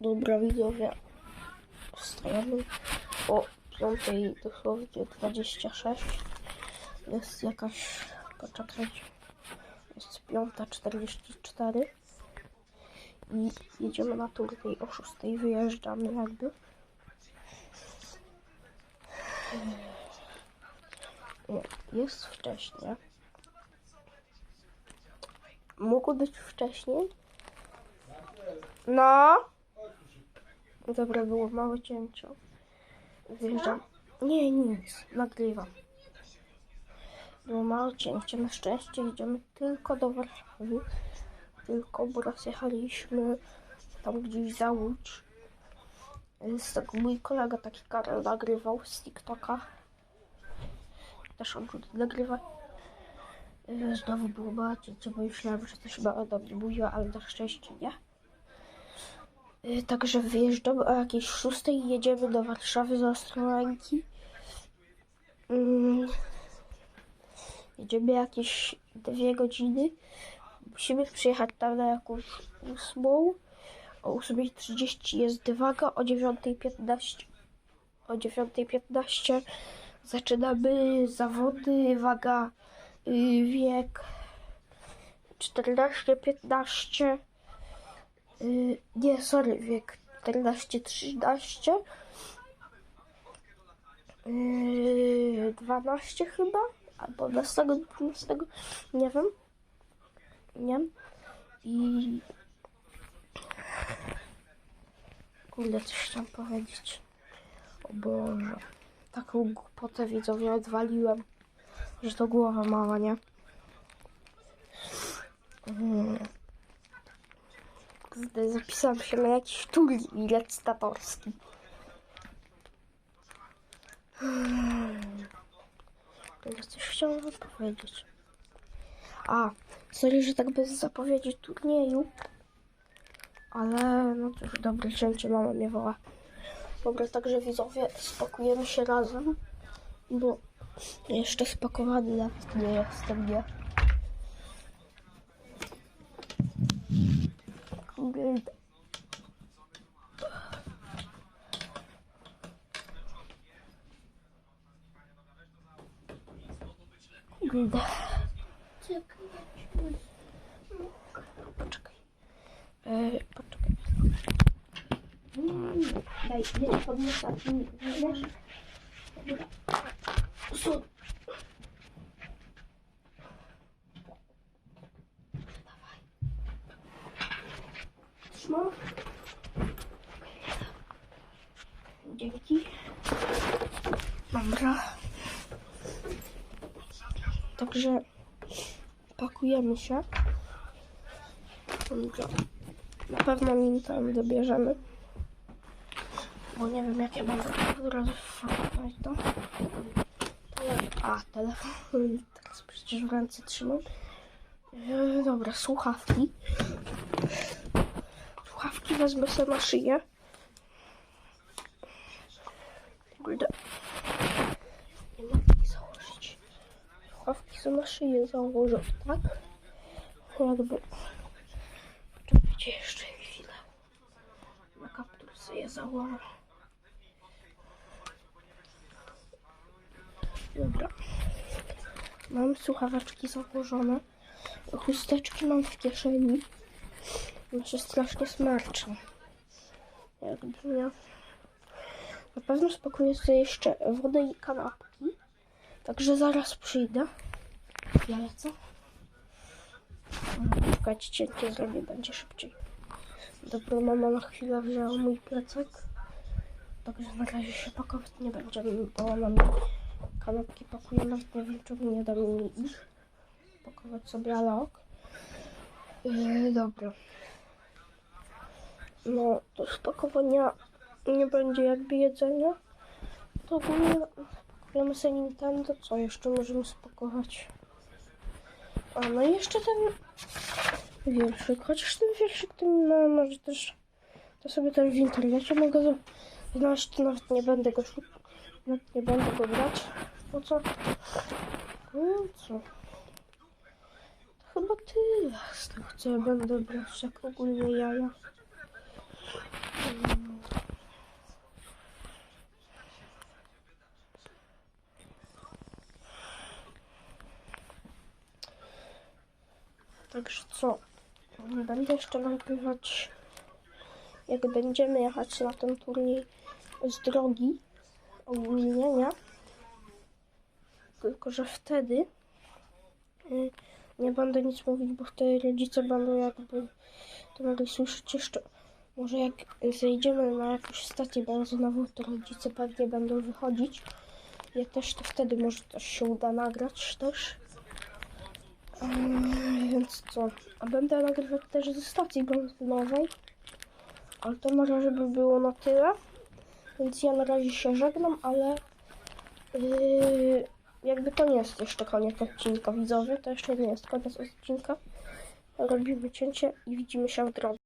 Dobra widzowie, wstajemy o 5 dosłownie 26. Jest jakaś, poczekajcie, jest 5.44 i jedziemy na turniej o 6 wyjeżdżamy jakby. Jest wcześnie. Mógł być wcześniej. No. Dobra, było małe cięcie. Wyjeżdżam. Nie, nic. Nagrywam. Było małe cięcie. Na szczęście idziemy tylko do Warszawy. Tylko, bo raz jechaliśmy tam gdzieś za Łódź. Z tego mój kolega taki Karol nagrywał z TikToka. Też on tutaj nagrywa. Znowu było małe cięcie, bo myślałem, że coś małe do mnie mówiła, ale na szczęście nie. Y, Także wyjeżdżamy o jakiejś szóstej jedziemy do Warszawy z Ostrołęki. Mm, Jedziemy jakieś dwie godziny. Musimy przyjechać tam na jakąś ósmą. O 8.30 jest waga, o 9.15 o 9.15 zaczynamy zawody, waga, y, wiek 14-15 Y, nie, sorry, wiek 14-13. Yy, 12 chyba, albo 12, 12, nie wiem. Nie wiem. I... Kurde, coś chciałam powiedzieć. O Boże. Taką głupotę widzowie odwaliłem, że to głowa mała, nie? Mm. Zapisałam się na jakiś turniej recytatorski. Teraz coś chciałam wam powiedzieć. A, sorry, że tak bez zapowiedzi turnieju. Ale, no cóż, dobre cięcie mama mnie woła. Dobra, także widzowie, spakujemy się razem, bo jeszcze spakowany nawet nie jestem, nie? Kurde. Kurde. Poczekaj. E, poczekaj. Daj, nie, podniosę. Wiesz? Dobra. Dobra. Także pakujemy się. Na pewno Nintendo bierzemy. Bo nie wiem jakie będę od razu wpakować to. A, telefon. Teraz przecież w ręce trzymam. E, dobra, słuchawki. Słuchawki wezmę sobie na szyję. Kurde. Nie mogę ich założyć. Są na szyję założę, tak? Jakby. Poczekajcie jeszcze chwilę. Na kaptur sobie założę. Dobra. Mam słuchaweczki założone. Chusteczki mam w kieszeni. Się strasznie smarczą. Jakby nie. Na pewno spakuję sobie jeszcze wodę i kanapki. Także zaraz przyjdę. Ja lecę. Czekajcie, cienkie zrobię, będzie szybciej. Dobra, mama na chwilę wzięła mój plecak. Także na razie się pakować nie będziemy, bo mi kanapki pakuje, nawet nie nie da mi ich. Pakować sobie ale ok. Yy, dobra. No, do spakowania nie będzie jakby jedzenia. To ogólnie spakujemy sobie Nintendo. Co jeszcze możemy spakować? A, no i jeszcze ten wierszyk. Chociaż ten wierszyk, ten no, może też... To sobie też w internecie mogę znaleźć. To nawet nie będę go szukać. Nawet nie będę go brać. Po co? No co? To chyba tyle z tego, co ja będę brać, jak ogólnie jaja. Także co? Będę jeszcze nagrywać, jak będziemy jechać na ten turniej z drogi ogólnie, nie? Tylko, że wtedy y, nie będę nic mówić, bo wtedy rodzice będą jakby to mogli słyszeć jeszcze. Może jak zejdziemy na jakąś stację benzynową, to rodzice pewnie będą wychodzić. Ja też to wtedy może coś się uda nagrać też. Eee, co? A będę nagrywać też ze stacji benzynowej. Ale to może, żeby było na tyle. Więc ja na razie się żegnam, ale yy, jakby to nie jest jeszcze koniec odcinka widzowie. To jeszcze nie jest koniec odcinka. Robimy cięcie i widzimy się w drodze.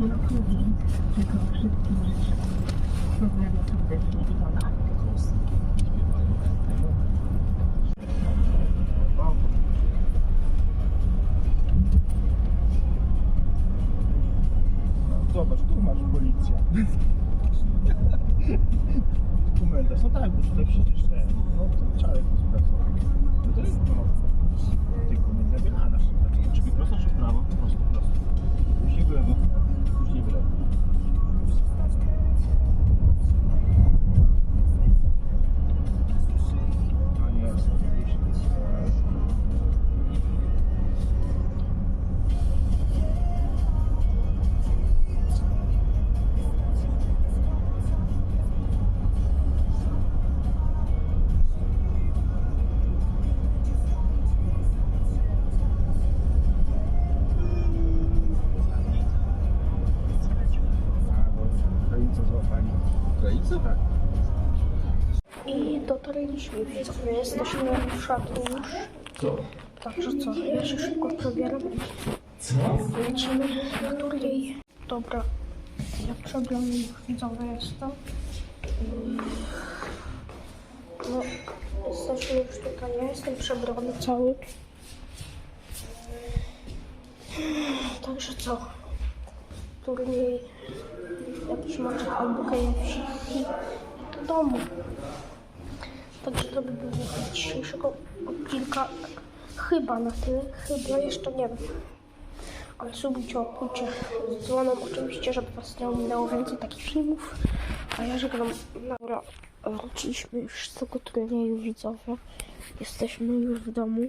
I to ciężko jest, nie? Objętościowo nie sześć Minegiem prawie za, za 15 minut godzina. Świetna rada. 18 minut tego, ale chyba więc będzie, co nie? Dobra. Zobacz, tu masz policja. Komendarz, no tak, bo tutaj przecież ten, no to czarek jest pracownik. No to jest, no, tylko nie zabierana. Znaczy, drzwi prosto czy prawo? Prosto, prosto. W lewo, później w widzowie. Jesteśmy w szatni już. Co? Także co? Ja się szybko przebieram. Co? Lecimy na turniej. Dobra. Ja przebrany już widzowie jestem. No, jesteśmy już tutaj. Ja jestem przebrany cały. Także co? Turniej jakiś mecz albo KFC do domu. Także to by było dzisiejszego odcinka. Chyba na tyle. Chyba jeszcze nie wiem. Ale subujcie, łapujcie z dzwoną oczywiście, żeby was nie ominęło więcej takich filmów. A ja żegnam. Dobra, wróciliśmy już z tego turnieju widzowie. Jesteśmy już w domu.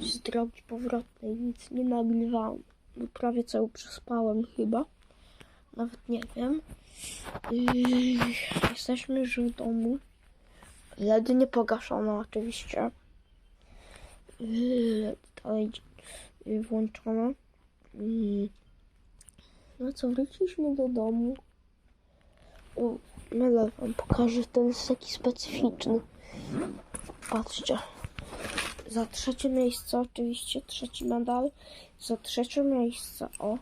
Z drogi powrotnej nic nie nagrywałem. Bo prawie cały przespałem chyba. Nawet nie wiem. Yy, jesteśmy już w domu. LED nie pogaszono oczywiście. Dalej włączono. Yy. No co, wróciliśmy do domu. O, medal wam pokażę, ten jest taki specyficzny. Patrzcie. Za trzecie miejsce oczywiście trzeci medal. Za trzecie miejsce, o.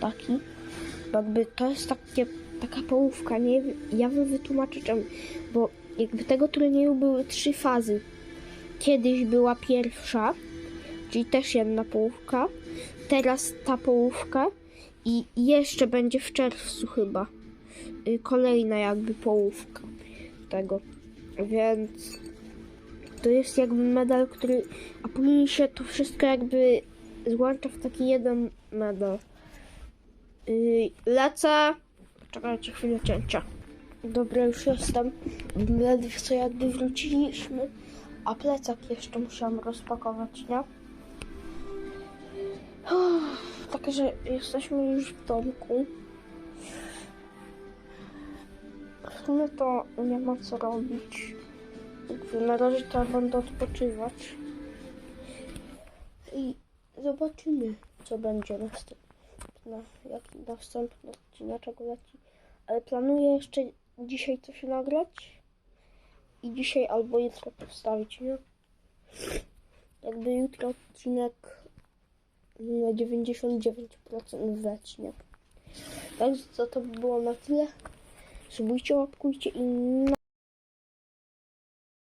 Taki. Jakby to jest takie, taka połówka, nie ja wam wytłumaczę czemu. Bo jakby tego turnieju były trzy fazy. Kiedyś była pierwsza, czyli też jedna połówka. Teraz ta połówka i jeszcze będzie w czerwcu chyba y, kolejna jakby połówka tego. Więc to jest jakby medal, który. A później się to wszystko jakby złącza w taki jeden medal. Yy, lecę. Czekajcie chwilę cięcia. Dobra, już jestem. Ledwie co jakby wróciliśmy. A plecak jeszcze musiałam rozpakować, nie? Także jesteśmy już w domku. W sumie to nie ma co robić. Na razie to będę odpoczywać. I zobaczymy, co będzie następne. Jaki następny odcineczek leci. Ale planuję jeszcze dzisiaj coś nagrać. I dzisiaj albo jutro powstawić, nie? Jakby jutro odcinek na 99% wleci? Także co to by było na tyle. Subujcie, łapkujcie i na